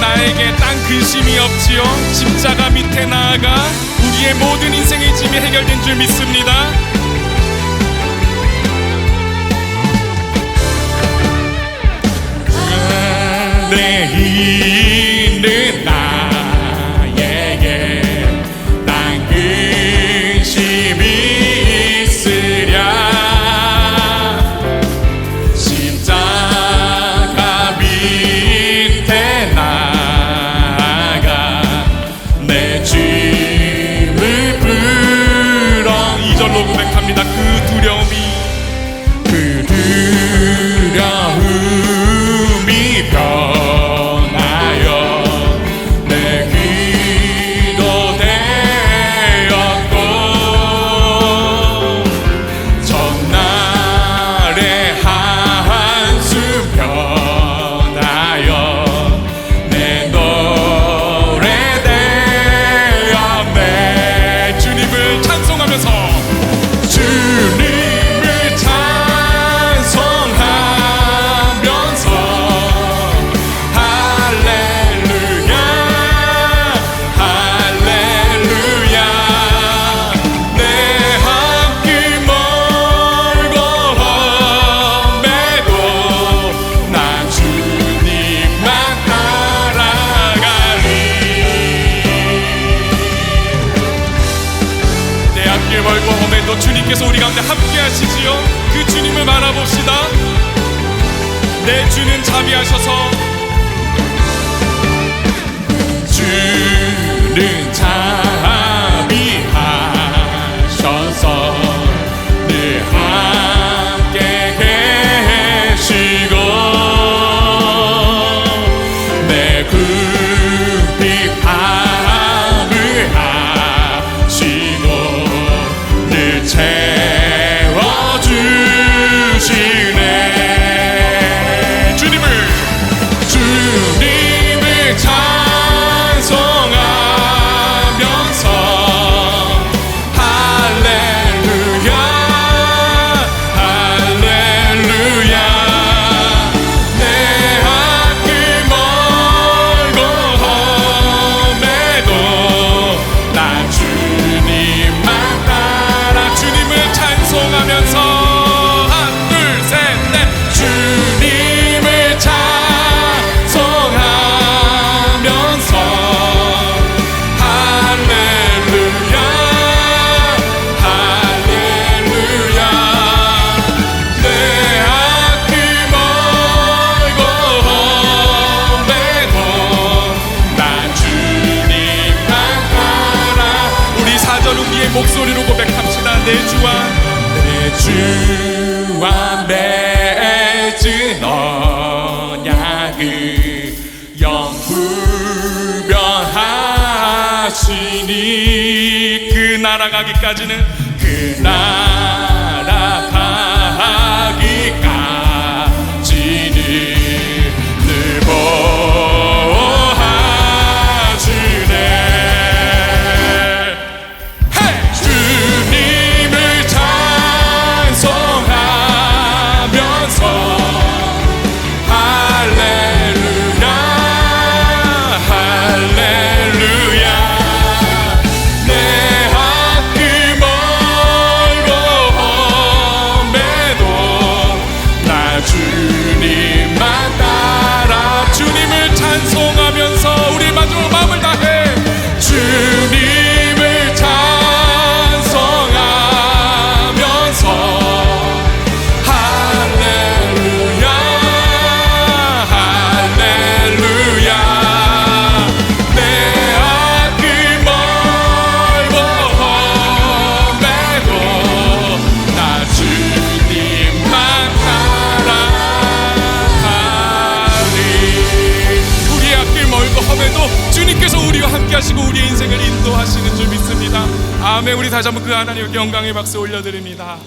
나에게 딴 근심이 없지요. 십자가 밑에 나아가 우리의 모든 인생의 짐이 해결된 줄 믿습니다. 내일 험해도 주님께서 우리 가운데 함께 하시지요. 그 주님을 바라봅시다. 내 주는 자비하셔서. 주는 자비하셔서 늘 함께 계시고 내궁 목소리로 고백합시다. 내 주와 내 주와 맺은 언약을 영불변하시니 그 나라 가기까지는 그 나라 가기까지 나 함께 하시고 우리의 인생을 인도하시는 줄 믿습니다. 아멘. 우리 다시 한번 그 하나님께 영광의 박수 올려드립니다